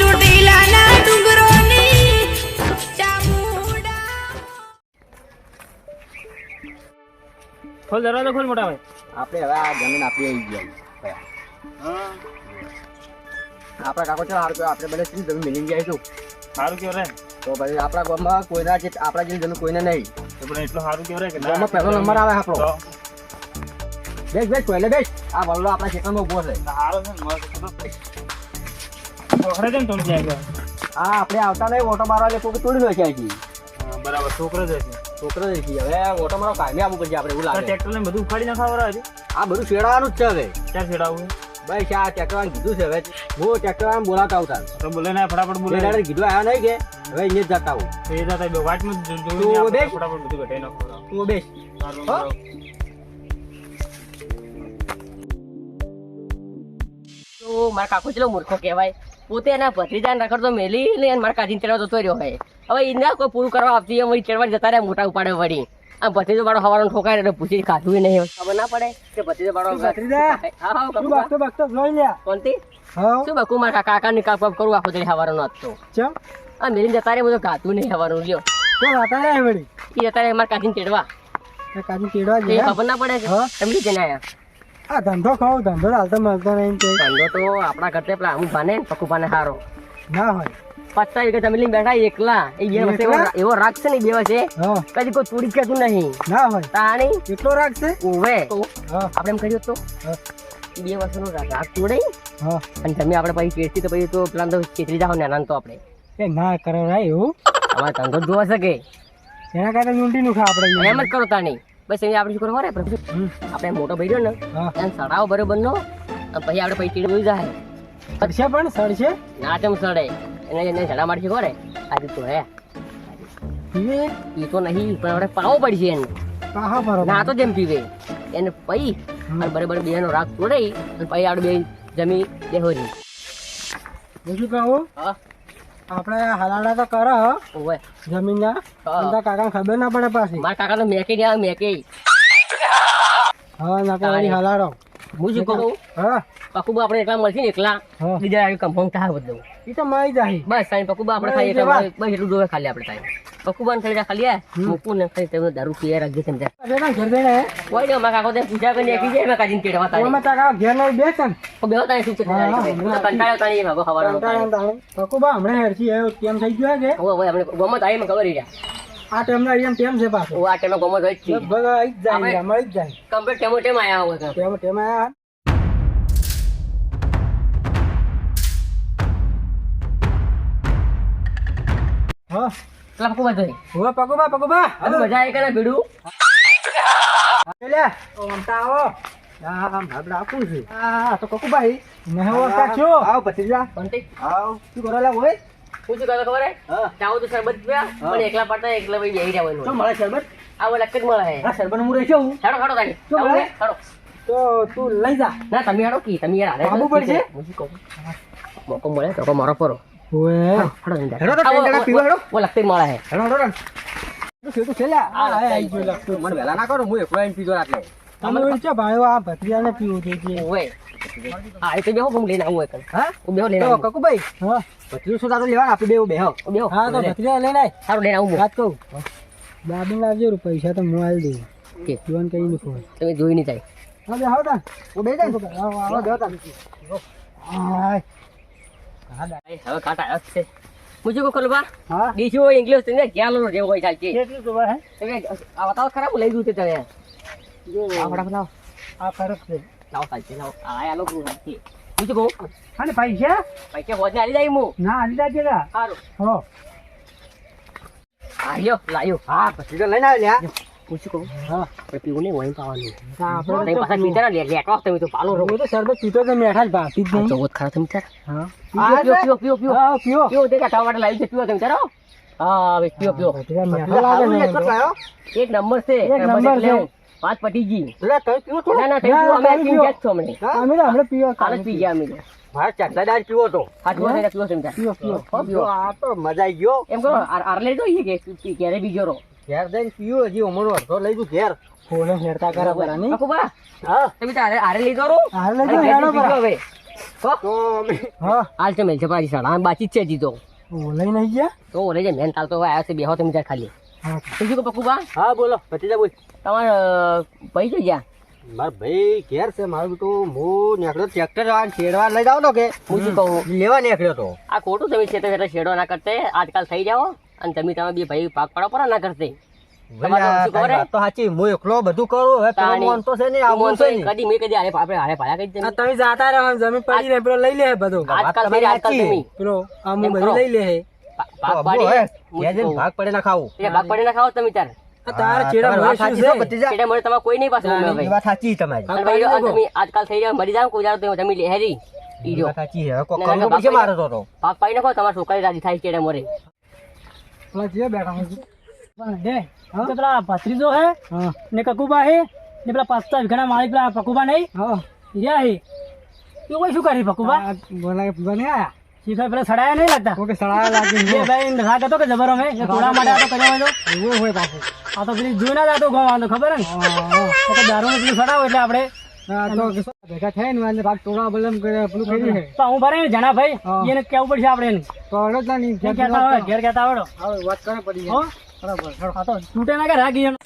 ચોટીલાના ડુંગરોની ચામુંડા ખોલ દરવાજો ખોલ મોટા ભાઈ. આપણે હવે આ જમીન આપી આવી ગયા આપણા કાકો છે હારું આપણે બધા શું જમીન મિલી ગયા છું સારું કેવું રે. તો પછી આપણા ગામમાં કોઈના જે આપણા જેવી જમીન કોઈને નહીં. તો પણ એટલું સારું કેવું રે કે ના. ગામમાં પહેલો નંબર આવે આપણો. બેસ બેસ પહેલે બેસ. આ વલ્લો આપણા ખેતરમાં ઊભો છે. સારો છે મસ્ત. તો છોકરા કેમ તોડી જાય આ આપણે આવતા નહીં ઓટો મારવા એટલે કોઈ તોડી નાખ્યા છીએ બરાબર છોકરો જ છે છોકરો જ છીએ હવે ઓટો મારો કાયમી આપવું પડશે આપણે એવું લાગે. ટ્રેક્ટર ને બધું ઉખાડી નાખવા હજી આ બધું શેડવાનું જ છે હવે. ક્યાં છેડાવું? ભાઈ શા ટ્રેક્ટર કીધું છે હવે. હું ટ્રેક્ટર આમ બોલાતા આવતા તો બોલે ને ફટાફટ બોલે. ડાડે કીધું આવ્યા નહીં કે. હવે અહીંયા જ જતા આવું. એ જતા બે વાટમાં તું બેસ. ફટાફટ બધું ઘટાઈ નાખો તું બેસ. હો? તો મારા કાકો ચલો મૂર્ખો કહેવાય. પોતે એના ભત્રીજાને રખડતો મેલી ને એને મારા કાઢીને ચડવા જતો રહ્યો હોય. હવે એના કોઈ પૂરું કરવા આપતી હોય ચડવા જતા રહ્યા મોટા ઉપાડે વળી. આ ભત્રીજો બાળો હવાનો ઠોકાય એટલે પૂછી ખાધું નહીં ખબર ના પડે કે ભત્રીજો? બાળો ભત્રીજા? હા હા કાકુ. જોઈ લ્યા. કોણથી? હા. શું બકુ મારા કાકા ની કાપ કરું આખો દડી હવાનો હતો ચમ? આ મેલી જતા રે બધું ખાધું નહીં હવાનું રહ્યો એ જતા રે મારા કાઢીને ચડવા. કાઢીને ચડવા ખબર ના પડે કે હા. એમની જઈને આયા? આ ધંધો ખાવ ધંધો હાલતો મળતો નહીં તે ધંધો તો આપણા કરતે પેલા અમુક ભાને ને પકુ ભાને હારો. ના હોય. પત્તા જમીન લઈને બેઠા એકલા. એ બે વર્ષે એવો- રાગ છે ને બે વર્ષે કદી કોઈ ચોરી કરતું નહીં. ના હોય. તાણી? કેટલો છે? ઓવે આપણે એમ કર્યું તો? બે વર્ષનો રાગ. રાગ તોડે. અને તમે આપણે પછી કેસી તો પછી તો પેલા તો ચેતરી જાઓ ને તો આપણે. એ ના કરો રાય એવું. અમારે ધંધો જોવા શકે. એના કારણે ઊંટી નું ખા આપણે એમ જ કરો તાણી. બસ અહીંયા આપણે શું કરવું ખબર આપણે મોટો ભાઈ રહ્યો ને એને સડાવો બરોબર નો. પછી આપણે પછી ચીડ જાય. સડશે પણ? સડશે? નાચમ સડે. એને એને સડા મારશે કરે આજે તો હે. એ તો નહીં પણ આપણે પાવો પડશે એને. ના તો જેમ પીવે. એને પઈ. અને બરાબર બે નો રાગ તોડાઈ અને પછી આપણે બે જમી દેહોરી શું કહો. હા. આપણે હલાડા તો કરો ઓવે. જમીન ના હા. કાકા ખબર ના પડે પાછી. મારા કાકા તો મેકી ને મેકી મેકે. હા ના કોઈ હલાડો. હું શું કહું? હા. પકુબા આપણે એકલા મળશે ને એકલા બીજા આવી કન્ફર્મ થાય બધું. એ તો મળી જાય બસ સાઈન પકુબા આપણે ખાઈ એકલા બસ એટલું જોવે ખાલી આપણે સાઈન પકુબા ને ખાલી ખાલી મૂકું ને ખાલી તમે દારૂ પીએ રાખજે તેમ ઘેર જઈને કોઈ નહીં અમારા કાકો પૂજા કરીને એકલી જાય મેં કાઢીને પેટવા તારી. ઓમાં તારા ઘેર નહીં બે ને. બેહો તારી શું છે. કંટાળ્યો તારી ભાગો ખવાનો. કંટાળા. પકુબા હમણાં હેરથી આવ્યો કેમ થઈ ગયો કે હવે હવે આપણે ગમત આવી ખબર રહ્યા આ ટાઈમના એમ કેમ છે પાછો. ઓ આ ટાઈમે ગમો હોય જ છે. લગભગ આવી જ જાય મળી જ જાય. કમ્પ્લીટ ટેમો ટેમ આયા હોય. તેમ તેમ આયા. હા. પકુબા જોઈ. હોવે પકુબા પકુબા હવે મજા આવી કરે ભીડું. લે ઓ મમતા આવો. આમ આપણે આપું છું. હા. તો કકુભાઈ. ને ઓળખા છો. આવો ભત્રીજા. કોન્ટી આવો. શું કરો લે ઓય હું શું કહેતો ખબર હે? હા. તો શરબત પીવા પણ એકલા પડતા એકલા ભાઈ બેહી રહ્યા શું મળે શરબત? આ ઓલા જ મળે. હે શરબત હું રહી છું હેડો હેડો તારી. શું મળે? ને, તો તું લઈ જા. ના તમે હેડો કી તમે યાર હારે પડશે? હું કહું? મોકો મળે તો મારો પરો ઓએ હેડો અંદર. હેડો તો ઓ- પીવા હેડો. ઓ લગતી મળે હે. હેલો હેલો તું શું છે આ આઈ ગયો લાગતું. મને વેલા ના કરો હું એકલો આવીને પીધો રાત્રે તમે તમે છો આ ભત્રીજાને પીવું છે ઓય હા એ તો બેહો હું લઈને આવું એક હા? હું બેહો લઈને આવું. કકુભાઈ. હા. ભત્રીજો શું તારું લેવાનું? આપી દેવું બેહો. હું બેહો. હા તો ભત્રીજા લઈને આય. સારું લઈને આવું. હું. વાત કહું દાબી લાવજો પૈસા તો હું આલી દઉં કે? જીવન કઈ નહીં ખોય તમે જોઈ નહીં જાય હા બેહો તા. હું બે જાય આવો આવો બેહો તા. હા હવે કાંટા જ છે. શું કહું ખોલવા હા? ડીશો હોય ઇંગ્લિશ તમને જ્ઞાન લો જેવો હોય ચાલશે કેટલું તો હે? તમે આ બતાવો ખરા હું લઈ દઉં તે તમે જો આ ફટાફટ લાવો આ ફરક છે. લાવો લાવો આ આ લોકો ચાલશે હું શું અને પૈસા? પૈસા હોજને આલી જાય હું ના આલી દા જેરા સારું હો. આવ્યો લાયો. હા ભત્રીજો લઈને આવ લ્યા હું કહું? હા. પીવું નહીં વહીને પાવાનું. તમે પાછા પીતા ના લે તમે તો પાલો રહો તો શરબત પીતો તો મેઠા જ ભાવતી જ નહીં ચૌદ ખરા તમે તાર હા. પીવો પીવો પીવો પીવો હા પીવો પીવો તે કાઢવા માટે લાવી છે તમે તારો હા. હવે એમ તો. એક નંબર છે. એક નંબર છે. પાંચ પટી થોડું? ના ના થઈ ગયું અમે પીને ગયા જ છો અમને? અમે તો હમણાં પીવો હાલ પી ગયા અમે તો મારે ચકલાદાર પીવો તો. હાથમાં થઈને પીવો તમે પીવો. પીવો આ તો મજા આવી ગયો. એમ કહો આર આર લઈ કે ક્યારે બીજો રો ઘેર જઈને પીવો હજી ઉમરો અડધો લઈ ઘેર. ફોને કરે નહીં હા તમે તારે આરે લઈ દો રો હાલ લઈ અને હેડો પીજો હવે. તો અમે હા? હાલ છે મેલ છે સાડા આમ બાકી જ છે જીતો નહીં ગયા? તો ઓલે જે મેન કાલ તો હવે આવ્યો છે બેહો તમે ખાલી. બીજું કે પક્કુબા હા બોલો ભતીજા બોલ તમારે છે ગયા મારા ભાઈ ઘેર છે મારું તો હું નીકળ્યો ટ્રેક્ટર આ છેડવા લઈ જાવ તો કે? હું શું કહું? લેવા નીકળ્યો તો. આ ખોટું તમે છે તો શેડો ના કરતે. આજકાલ થઈ જાઓ અને તમે તમે બે ભાઈ ભાગ પાડો પર ના કરતે. તો સાચી. હું એકલો બધું કરું હવે પેલો મોન તો છે ને આવું છે ને. કદી મેં કદી આપણે પાયા કઈ તમે જાતા રહો જમીન પડી રહે પેલો લઈ લે બધું. આજકાલ આજકાલ પેલો આમ એમ બધું લઈ લે ભાગ પાડી ના ખાવું. એટલે ભાગ પડે ના ખાવ તમે તાર આજકાલ થઈ મરી જાવ કોઈ જાવ તમે લેહેરી સાચી મારે તો તો નાખો. તમારા છોકરી રાજી થાય કેડે મરે. પેલા જે બેઠા હોય પણ હે તો પેલા ભત્રીજો હે ને કકુબા હે ને પેલા પાસ્તા વીઘાના માલિક પેલા પકુબા નહીં. હા. રહ્યા હે. એ કોઈ શું કરી પકુબા બોલા બોલાય આયા. શીખર પેલા સડાયા નહીં લાગતા? ઓકે સળાયા લાગે બે ભાઈ રાગ હતો કે જબર અમે એ તોડા માટે આ તો કર્યો હોય એવો હોય પાછું. આ તો પેલી જોઈ ના જાતો ગો વાંધો ખબર ને? આ તો દારૂ પેલું સડાવો એટલે આપણે. તો ભેગા થાય ને એટલે ભાગ તોડા બલમ કરે પેલું કરી છે. તો હું ભરે જણા ભાઈ એને કેવું પડશે આપણે એને. તો અડો જ ના નહીં ઘેર કહેતા ઘેર આવડો. હવે વાત કરે પડી હો? બરાબર હા તો તૂટે ના કે એનો